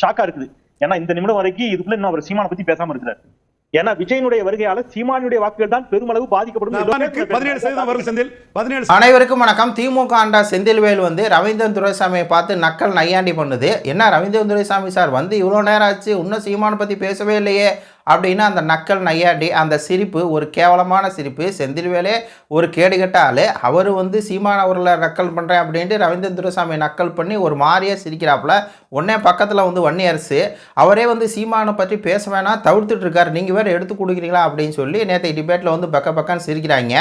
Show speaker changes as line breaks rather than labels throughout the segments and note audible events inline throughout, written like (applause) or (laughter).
ஷாக்கா இருக்குது. ஏன்னா இந்த நிமிடம் வரைக்கும் இதுக்குள்ள இன்னும் அவர் சீமானை பத்தி பேசாம இருக்கிறார். ஏன்னா விஜயனுடைய வருகையால சீமானுடைய வாக்குகள் தான் பெருமளவு பாதிக்கப்படும்
அனைவருக்கும் வணக்கம். திமுக ஆண்டா செந்தில்வேல் வந்து ரவீந்திரன் துரைசாமியை பார்த்து நக்கல் நையாண்டி பண்ணுது. என்ன ரவீந்திரன் துரைசாமி சார் வந்து இவ்வளோ நேரம் ஆச்சு இன்னும் சீமானை பற்றி பேசவே இல்லையே. அப்படின்னா அந்த நக்கல் நையாண்டி அந்த சிரிப்பு ஒரு கேவலமான சிரிப்பு செந்தில்வேலே ஒரு கேடு ஆள். அவர் வந்து சீமான் அவர்களை நக்கல் பண்ணுறேன் அப்படின்ட்டு ரவீந்திரந்துரசாமி நக்கல் பண்ணி ஒரு மாதிரியே சிரிக்கிறாப்புல. உடனே பக்கத்தில் வந்து வன்னியரசு அவரே வந்து சீமானை பற்றி பேச வேணாம் தவிர்த்துட்ருக்காரு நீங்கள் வேறு எடுத்து கொடுக்குறீங்களா அப்படின்னு சொல்லி நேற்று டிபேட்டில் வந்து பக்க பக்கம் சிரிக்கிறாங்க.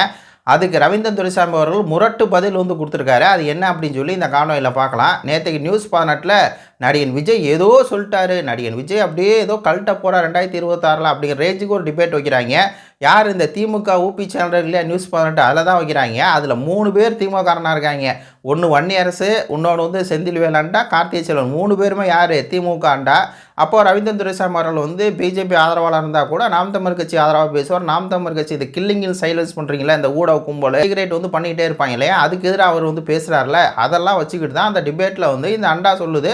அதுக்கு ரவீந்திரன் துரைசாமி அவர்கள் முரட்டு பதில் வந்து கொடுத்துருக்காரு. அது என்ன அப்படின்னு சொல்லி இந்த காணொலியில் பார்க்கலாம். நேற்றுக்கு நியூஸ் பதினெட்டில் நடிகன் விஜய் ஏதோ சொல்லிட்டாரு. நடிகன் விஜய் அப்படியே ஏதோ கழட்ட போகிறார் ரெண்டாயிரத்தி இருபத்தாறில் அப்படிங்கிற ரேஞ்சுக்கு ஒரு டிபேட் வைக்கிறாங்க. யார் இந்த திமுக ஊபி சேனல் இல்லையா நியூஸ் பதினெட்டு அதில் தான் வைக்கிறாங்க. அதில் மூணு பேர் திமுகரனாக இருக்காங்க. ஒன்று வன்னி அரசு இன்னொன்று வந்து செந்தில் வேலாண்டா கார்த்திகை செல்வன். மூணு பேருமே யார்? திமுக ஆண்டா அப்போ ரவீந்திரன் துரைசாமி அவர்கள் வந்து பிஜேபி ஆதரவாளர் இருந்தால் கூட நாம் தமிழ் கட்சி ஆதரவாக பேசுவார். நாம் தமிழ் கட்சி இது கில்லிங்கில் சைலன்ஸ் பண்ணுறீங்களா இந்த ஊடக கும்பல். சிகரெட் வந்து பண்ணிக்கிட்டே இருப்பாங்க இல்லையா? அதுக்கு எதிராக அவர் வந்து பேசுகிறார்ல அதெல்லாம் வச்சுக்கிட்டு தான் அந்த டிபேட்டில் வந்து இந்த அண்டா சொல்லுது.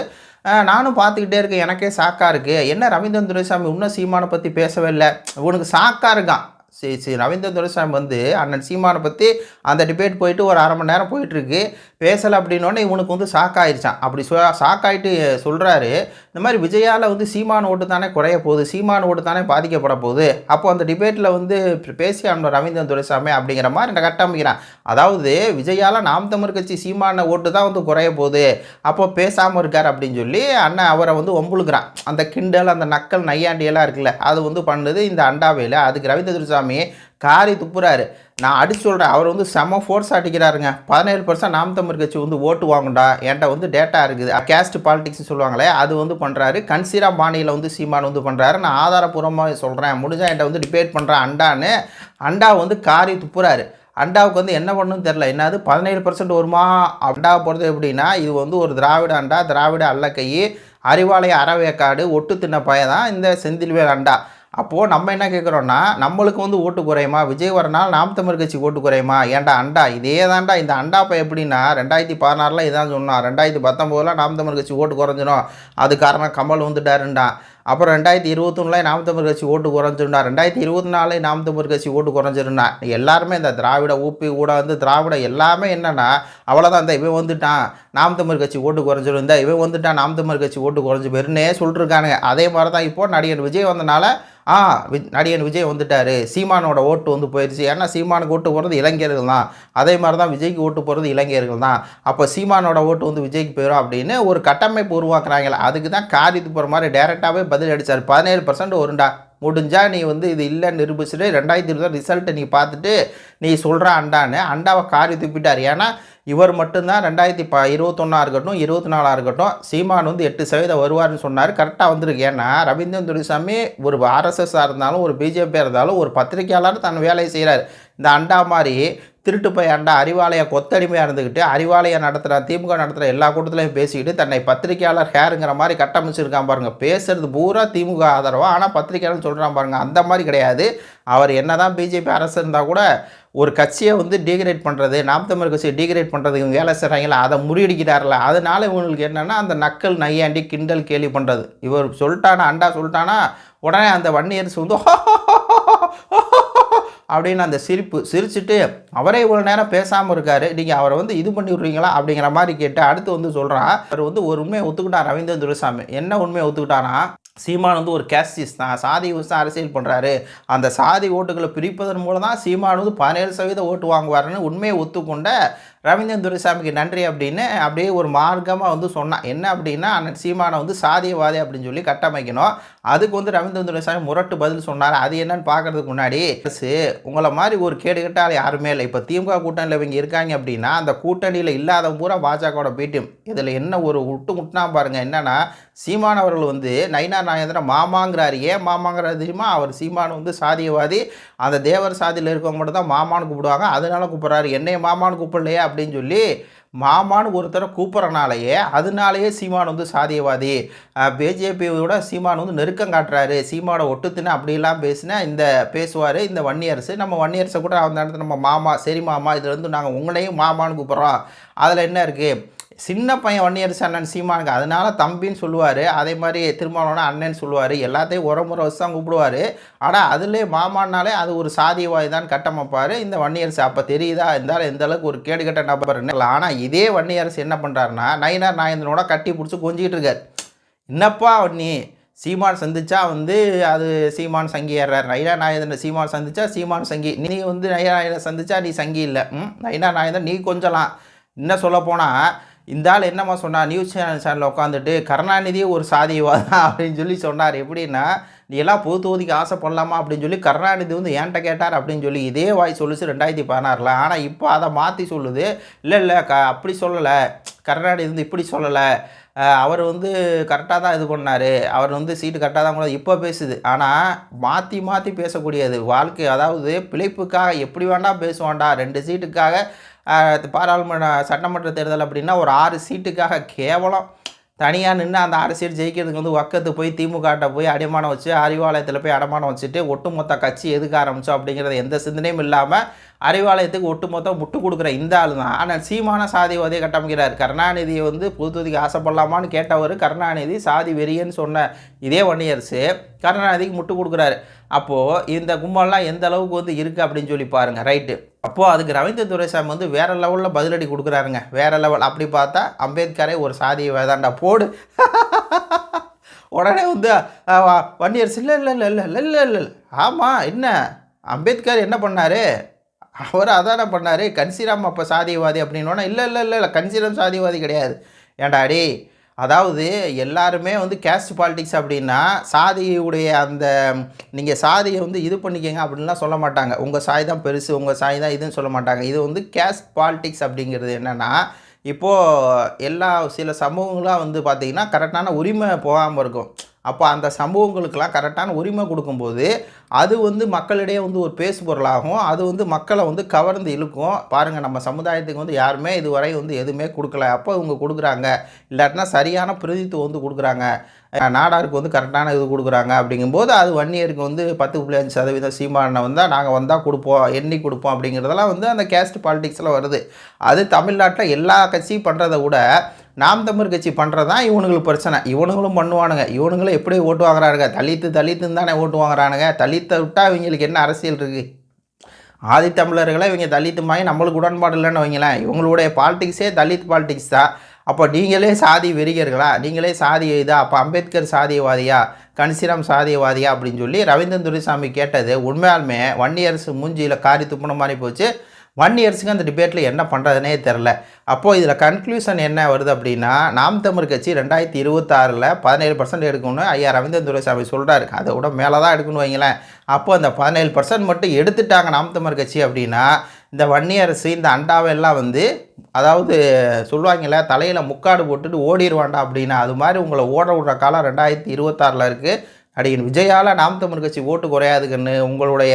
நானும் பார்த்துக்கிட்டே இருக்கேன் எனக்கே சாக்காக இருக்குது என்ன ரவீந்திரன் துரைசாமி இன்னும் சீமானை பற்றி பேசவே இல்லை. உனக்கு சாக்காக இருக்கான். சரி சரி. ரவீந்திர துரைசாமி வந்து அண்ணன் சீமானை பற்றி அந்த டிபேட் போயிட்டு ஒரு அரை மணி நேரம் போயிட்டுருக்கு. பேசலை அப்படின்னோடனே இவனுக்கு வந்து ஷாக்காயிருச்சான் அப்படி சொ சாக்காயிட்டு சொல்கிறாரு இந்த மாதிரி விஜயால் வந்து சீமான் ஓட்டு தானே குறைய போகுது சீமான் ஓட்டு தானே பாதிக்கப்பட போகுது. அப்போ அந்த டிபேட்டில் வந்து பேசி அண்ணன் ரவீந்திரன் துரைசாமி அப்படிங்கிற மாதிரி நான் கட்டமைக்கிறான் அதாவது விஜயால் நாம் தமிழ் கட்சி சீமான ஓட்டு தான் வந்து குறைய போகுது. அப்போ பேசாமல் இருக்கார் அப்படின்னு சொல்லி அண்ணன் அவரை வந்து ஒம்புழுக்கிறான். அந்த கிண்டல் அந்த நக்கல் நையாண்டியெல்லாம் இருக்குல்ல அது வந்து பண்ணுது இந்த அண்டாவையில். அதுக்கு ரவீந்திர துரைசாமி காரி துப்புறாரு. நான் அடிச்சு சொல்கிறேன் அவர் வந்து செம ஃபோர்ஸ் அடிக்கிறாருங்க பதினேழு பர்சன்ட் நாம் தமிழ் கட்சி வந்து ஓட்டு வாங்குண்டா என்கிட்ட வந்து டேட்டா இருக்குது. கேஸ்ட் பாலிடிக்ஸ் சொல்லுவாங்களே அது வந்து பண்ணுறாரு கன்சீரா பாணியில் வந்து சீமான் வந்து பண்ணுறாரு நான் ஆதாரபூர்வமாக சொல்கிறேன் முடிஞ்சால் என்கிட்ட வந்து டிபேட் பண்ணுறேன் அண்டான்னு. அண்டா வந்து காரி துப்புறாரு. அண்டாவுக்கு வந்து என்ன பண்ணணும் தெரில என்னது? பதினேழு பர்சன்ட் வருமா? அண்டாவை பொறுத்து எப்படின்னா இது வந்து ஒரு திராவிட அண்டா திராவிட அல்லக்கை அறிவாலய அறவேக்காடு ஒட்டு தின்ன பையன் தான் இந்த செந்தில்வேல் அண்டா. அப்போது நம்ம என்ன கேட்குறோன்னா நம்மளுக்கு வந்து ஓட்டு குறையுமா? விஜய் வரனால் நாம் தமிழ் கட்சி ஓட்டு குறையுமா? ஏன்டா அண்டா? இதே தான்டா. இந்த அண்டா இப்போ எப்படின்னா ரெண்டாயிரத்தி பதினாறில் இதான் சொன்னான். ரெண்டாயிரத்தி பத்தொம்போதில் நாம் தமிழ் கட்சி ஓட்டு குறைஞ்சிடும் அது காரணம் கமல் வந்துட்டாருண்டா அப்புறம் ரெண்டாயிரத்தி இருபத்தொன்னில் நாம் தமிழ் கட்சி ஓட்டு குறைஞ்சிருந்தா ரெண்டாயிரத்தி இருபத்தி நாலு நாம் தமிழ் கட்சி ஓட்டு குறைஞ்சிருந்தா எல்லாருமே இந்த திராவிட ஊப்பி கூட வந்து திராவிட எல்லாமே என்னென்னா அவ்வளோதான் இந்த இவன் வந்துட்டான் நாம் தமிழ் கட்சி ஓட்டு குறைஞ்சிருந்தா இவன் வந்துட்டான் நாம் தமிழ் கட்சி ஓட்டு குறைஞ்சி போயிருன்னே சொல்லிருக்கானுங்க. அதே மாதிரி தான் இப்போ நடிகர் விஜய் வந்தனால ஆ வி- நடிகன் விஜய் வந்துட்டார். சீமானோட ஓட்டு வந்து போயிடுச்சு ஏன்னா சீமானுக்கு ஓட்டு போகிறது இளைஞர்கள் தான். அதே மாதிரி தான் விஜய்க்கு ஓட்டு போகிறது இளைஞர்கள் தான். அப்போ சீமானோட ஓட்டு வந்து விஜய்க்கு போயிடும் அப்படின்னு ஒரு கட்டமைப்பு உருவாக்குறாங்களே அதுக்கு தான் காரியத்து போகிற மாதிரி டேரெக்டாகவே பதில் அடித்தார் பதினேழு பர்சன்ட் வருண்டா முடிஞ்சால் நீ வந்து இது இல்லைன்னு நிரூபிச்சுட்டு ரெண்டாயிரத்தி இருபது ரிசல்ட்டை நீ பார்த்துட்டு நீ சொல்கிற அண்டான்னு. அண்டாவை காரி துப்பிட்டார் ஏன்னா இவர் மட்டும்தான் ரெண்டாயிரத்தி ப இருபத்தொன்னா இருக்கட்டும் இருபத்தி நாலாக இருக்கட்டும் சீமான் வந்து எட்டு சதவீதம் வருவார்னு சொன்னார். கரெக்டாக வந்திருக்கு. ஏன்னா ரவீந்திரன் துரைசாமி ஒரு ஆர்எஸ்எஸ்ஸாக இருந்தாலும் ஒரு பிஜேபியாக இருந்தாலும் ஒரு பத்திரிகையாளர் தன் வேலையை செய்கிறார் இந்த அண்டா மாதிரி திருட்டு போய் அண்டா அறிவாலய கொத்தடிமையாக இருந்துக்கிட்டு அறிவாலயம் நடத்துகிற திமுக நடத்துகிற எல்லா கூட்டத்திலையும் பேசிக்கிட்டு தன்னை பத்திரிகையாளர் ஹேருங்கிற மாதிரி கட்டமைச்சிருக்கான் பாருங்கள் பேசுறது பூரா திமுக ஆதரவா? ஆனால் பத்திரிகையாளர் சொல்கிறான் பாருங்கள் அந்த மாதிரி கிடையாது. அவர் என்ன தான் பிஜேபி அரசு இருந்தால் கூட ஒரு கட்சியை வந்து டீக்ரேட் பண்ணுறது நாம் தமிழ் கட்சியை டீக்ரேட் பண்ணுறதுக்கு இவங்க வேலை செய்கிறாங்களா அதை முறியடிக்கிறார்கள அதனால இவங்களுக்கு என்னென்னா அந்த நக்கல் நையாண்டி கிண்டல் கேலி பண்ணுறது இவர் சொல்லிட்டானா அண்டா சொல்லிட்டானா உடனே அந்த வன்னியரசு வந்து (laughs) அப்படின்னு அந்த சிரிப்பு சிரிச்சுட்டு அவரே இவ்வளோ நேரம் பேசாமல் இருக்காரு நீங்கள் அவரை வந்து இது பண்ணி விட்றீங்களா அப்படிங்கிற மாதிரி கேட்டு அடுத்து வந்து சொல்கிறான் அவர் வந்து ஒரு உண்மையை ஒத்துக்கிட்டார் ரவீந்திரன் துரைசாமி. என்ன உண்மையை ஒத்துக்கிட்டாரா சீமான் வந்து ஒரு கேஸ்டிஸ் தான் சாதி வச்சு தான் அரசியல் பண்ணுறாரு அந்த சாதி ஓட்டுகளை பிரிப்பதன் மூலம் தான் சீமான் வந்து பதினேழு சதவீத ஓட்டு வாங்குவாருன்னு உண்மையை ஒத்துக்கொண்ட ரவீந்திரன் துரைசாமிக்கு நன்றி அப்படின்னு அப்படியே ஒரு மார்க்கமாக வந்து சொன்னான். என்ன அப்படின்னா அண்ணன் சீமானை வந்து சாதியவாதி அப்படின்னு சொல்லி கட்டமைக்கணும். அதுக்கு வந்து ரவீந்திரன் துரைசாமி முரட்டு பதில் சொன்னார். அது என்னன்னு பார்க்கறதுக்கு முன்னாடி அரசு உங்களை மாதிரி ஒரு கேடு கேட்டால் யாருமே இல்லை. இப்போ திமுக கூட்டணியில் இவங்க இருக்காங்க அப்படின்னா அந்த கூட்டணியில் இல்லாத பூரா பாஜகவோட பீட்டியம் இதில் என்ன ஒரு விட்டு முட்டினா பாருங்கள் என்னென்னா சீமான் அவர்கள் வந்து நயினார் நாகேந்திரன் மாமாங்கிறாரு. ஏன் மாமாங்கிறார் தெரியுமா? அவர் சீமான் வந்து சாதியவாதி. அந்த தேவர் சாதியில் இருக்கவங்க மட்டும் தான் மாமான்னு கூப்பிடுவாங்க. அதனால கூப்பிட்றாரு. என்னைய மாமான்னு கூப்பிடலையே? அப்படின்னு சொல்லி மாமான்னு ஒருத்தரை கூப்பிட்றனாலேயே அதனாலேயே சீமான் வந்து சாதியவாதி. பிஜேபியோட சீமான் வந்து நெருக்கம் காட்டுறாரு. சீமானோட ஒட்டுத்துன்னு அப்படிலாம் பேசினா இந்த பேசுவார் இந்த வன்னியரசு. நம்ம வன்னியரசை கூட அந்த இடத்துல நம்ம மாமா சரி மாமா இதுலேருந்து நாங்கள் உங்களையும் மாமான்னு கூப்பிட்றோம். அதில் என்ன இருக்குது சின்ன பையன் வன்னியரசு அண்ணன் சீமானுக்கு அதனால தம்பின்னு சொல்லுவார். அதே மாதிரி திருமணம்னா அண்ணன் சொல்லுவார். எல்லாத்தையும் உரமுறை வச்சு தான் கூப்பிடுவார். ஆனால் அதுலேயே மாமானாலே அது ஒரு சாதியவாதி தான் கட்டமைப்பார் இந்த வன்னியரசு அப்போ தெரியுதா? இருந்தாலும் எந்த அளவுக்கு ஒரு கேடுகட்ட நபர் ஆனால் இதே வன்னியரசு என்ன பண்ணுறாருன்னா நயினார் நாயந்தனோட கட்டி பிடிச்சி கொஞ்சிக்கிட்டு இருக்கார். என்னப்பா நீ? சீமான் சந்திச்சா வந்து அது சீமான் சங்கி ஏறார். நைனா நாயந்தன் சீமான் சந்திச்சா சீமான் சங்கி. நீ வந்து நைனா நாயந்தன் சந்திச்சா நீ சங்கி இல்லை. ம்? நைனா நாயந்தன் நீ கொஞ்சலாம். இன்னும் சொல்ல போனால் இந்த ஆள் என்னம்மா சொன்னார் நியூஸ் சேனல் சேனலில் உட்காந்துட்டு கருணாநிதியே ஒரு சாதியவாதான் அப்படின்னு சொல்லி சொன்னார். எப்படின்னா நீ எல்லாம் பொது தொகுதிக்கு ஆசைப்படலாமா? அப்படின்னு சொல்லி கருணாநிதி வந்து ஏன்ட்ட கேட்டார் அப்படின்னு சொல்லி இதே வாய் சொல்லுச்சு ரெண்டாயிரத்தி பதினாறில். ஆனால் இப்போ அதை மாற்றி சொல்லுது. இல்லை இல்லை க அப்படி சொல்லலை. கருணாநிதி வந்து இப்படி சொல்லலை. அவர் வந்து கரெக்டாக தான் இது பண்ணார். அவர் வந்து சீட்டு கரெக்டாக தான் கூட இப்போ பேசுது. ஆனால் மாற்றி மாற்றி பேசக்கூடியது வாழ்க்கை. அதாவது பிழைப்புக்காக எப்படி வேண்டாம் பேசுவான்டா. ரெண்டு சீட்டுக்காக பாராளுமன்ற சட்டமன்ற தேர்தல் அப்படின்னா ஒரு ஆறு சீட்டுக்காக கேவலம். தனியாக நின்று அந்த ஆறு சீட் ஜெயிக்கிறதுக்கு வந்து ஒக்கத்து போய் திமுகட்ட போய் அடிமானம் வச்சு அறிவாலயத்தில் போய் அடமானம் வச்சுட்டு ஒட்டுமொத்த கட்சி எதுக்கு ஆரம்பித்தோம் அப்படிங்கிறது எந்த சிந்தனையும் இல்லாமல் அறிவாலயத்துக்கு ஒட்டுமொத்த முட்டு கொடுக்குற இந்த ஆள் தான் ஆனால் சீமான சாதிவாதியை கட்டமைக்கிறார். கருணாநிதியை வந்து பொதுத்துவதிக்கு ஆசைப்படலாமான்னு கேட்டவர் கருணாநிதி சாதி வெறியன்னு சொன்ன இதே வன்னியரசு கருணாநிதிக்கு முட்டு கொடுக்குறாரு. அப்போது இந்த கும்பல்லாம் எந்த அளவுக்கு வந்து இருக்குது அப்படின்னு சொல்லி பாருங்கள் ரைட்டு அப்போது அதுக்கு ரவீந்திர துரைசாமி வந்து வேறு லெவலில் பதிலடி கொடுக்குறாருங்க. வேறு லெவல். அப்படி பார்த்தா அம்பேத்கரே ஒரு சாதியை வேதாண்டா போடு. (laughs) உடனே வந்து வன்னியர்ஸ் இல்லை இல்லை இல்லை இல்லை இல்லை இல்லை இல்லை. ஆமாம் என்ன? அம்பேத்கர் என்ன பண்ணார்? அவர் அதான பண்ணார்? கன்சிராம் அப்போ சாதியவாதி அப்படின்னோன்னா இல்லை இல்லை இல்லை இல்லை கன்சிராம் சாதியவாதி கிடையாது. ஏன்டா அதாவது எல்லாருமே வந்து கேஸ்ட் பாலிடிக்ஸ் அப்படின்னா சாதியுடைய அந்த நீங்கள் சாதியை வந்து இது பண்ணிக்கங்க அப்படின்லாம் சொல்ல மாட்டாங்க. உங்கள் சாய் தான் பெருசு உங்கள் சாய் தான் இதுன்னு சொல்ல மாட்டாங்க. இது வந்து கேஸ்ட் பாலிடிக்ஸ் அப்படிங்கிறது என்னென்னா இப்போது எல்லா சில சமூகங்களாக வந்து பார்த்திங்கன்னா கரெக்டான உரிமை போகாமல் இருக்கும். அப்போ அந்த சமூகங்களுக்கெல்லாம் கரெக்டான உரிமை கொடுக்கும்போது அது வந்து மக்களிடையே வந்து ஒரு பேசுபொருளாகும் அது வந்து மக்களை வந்து கவர்ந்து இழுக்கும். பாருங்கள் நம்ம சமுதாயத்துக்கு வந்து யாருமே இதுவரை வந்து எதுவுமே கொடுக்கல. அப்போ இவங்க கொடுக்குறாங்க. இல்லாட்டினா சரியான பிரதித்துவம் வந்து கொடுக்குறாங்க. நாடாருக்கு வந்து கரெக்டான இது கொடுக்குறாங்க அப்படிங்கும்போது அது வன்னியருக்கு வந்து பத்து புள்ளி அஞ்சு சதவீதம் சீமானை வந்தால் நாங்கள் வந்தால் கொடுப்போம் எண்ணி கொடுப்போம் அப்படிங்கிறதெல்லாம் வந்து அந்த கேஸ்ட் பாலிடிக்ஸில் வருது. அது தமிழ்நாட்டில் எல்லா கட்சியும் பண்ணுறத விட நாம் தமிழ் கட்சி பண்ணுறது தான் இவனுங்களுக்கு பிரச்சனை. இவனுங்களும் பண்ணுவானுங்க. இவனுங்களும் எப்படி ஓட்டு வாங்குறாருங்க தலித்து தலித்துன்னு தானே ஓட்டு வாங்குறானுங்க. தலித்தை விட்டால் இவங்களுக்கு என்ன அரசியல் இருக்குது ஆதித்தமிழர்களை இவங்க தலித்து மாதிரி நம்மளுக்கு உடன்பாடு இல்லைன்னு வைங்களேன். இவங்களுடைய பாலிட்டிக்ஸே தலித் பாலிட்டிக்ஸ் தான். அப்போ நீங்களே சாதி வெறியர்களா நீங்களே சாதி இதா அப்போ அம்பேத்கர் சாதியவாதியா? கன்சிராம் சாதியவாதியா? அப்படின்னு சொல்லி ரவீந்திரன் துரைசாமி கேட்டது உண்மையாலுமே வன்னியரசு மூஞ்சியில் காரி துப்புன மாதிரி போச்சு. வன்னியரசுக்கு அந்த டிபேட்டில் என்ன பண்ணுறதுனே தெரில அப்போது இதில் கன்க்ளூஷன் என்ன வருது அப்படின்னா நாம் தமிழ் கட்சி ரெண்டாயிரத்தி இருபத்தாறில் பதினேழு பர்சன்ட் எடுக்கணும்னு ஐயா ரவீந்திரன் துரைசாமி சொல்கிறாரு அதை விட மேலே தான் எடுக்கணும் வைங்களேன். அப்போ அந்த பதினேழு பர்சன்ட் மட்டும் எடுத்துட்டாங்க நாம் தமிழ் கட்சி அப்படின்னா இந்த வன்னியரசு இந்த அண்டாவெல்லாம் வந்து அதாவது சொல்லுவாங்கல்ல தலையில் முக்காடு போட்டுட்டு ஓடிடுவாண்டா அப்படின்னா அது மாதிரி உங்களை ஓட விடுற காலம் ரெண்டாயிரத்தி இருபத்தாறில் இருக்குது நடிகன் விஜயால் நாம் தமிழ் கட்சி ஓட்டு குறையாதுக்குன்னு உங்களுடைய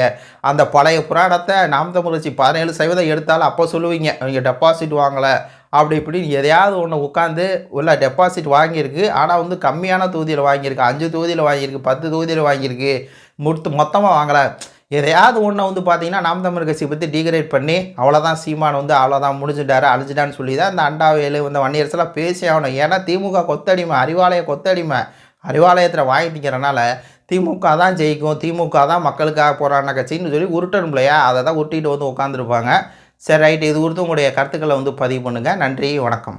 அந்த பழைய புராணத்தை நாம் தமிழ் கட்சி பதினேழு சதவீதம் எடுத்தாலும் அப்போ சொல்லுவீங்க. அவங்க டெபாசிட் வாங்கலை. அப்படி இப்படின்னு எதையாவது ஒன்று உட்காந்து உள்ள டெபாசிட் வாங்கியிருக்கு. ஆனால் வந்து கம்மியான தொகுதியில் வாங்கியிருக்கு. அஞ்சு தொகுதியில் வாங்கியிருக்கு. பத்து தொகுதியில் வாங்கியிருக்கு. முத்து மொத்தமாக வாங்கலை. எதையாவது ஒன்றை வந்து பார்த்தீங்கன்னா நாம் தமிழ் கட்சி பற்றி டீக்ரேட் பண்ணி அவ்வளோதான் சீமான் வந்து அவ்வளோதான் முடிஞ்சுட்டாரு அழிஞ்சிட்டான்னு சொல்லி தான் இந்த அண்டாவேலு இந்த வன்னியரசெல்லாம் பேசி ஆகணும். ஏன்னா திமுக கொத்தடிமை அறிவாலய கொத்தடிமை. அறிவாலயத்தில் வாங்கிட்டிக்கிறனால திமுக தான் ஜெயிக்கும் திமுக தான் மக்களுக்காக போராடின கட்சின்னு சொல்லி உருட்டணும் இல்லையா? அதை தான் உருட்டிட்டு வந்து உட்காந்துருப்பாங்க சரி ரைட் இது குறித்து உங்களுடைய கருத்துக்களை வந்து பதிவு பண்ணுங்கள் நன்றி வணக்கம்.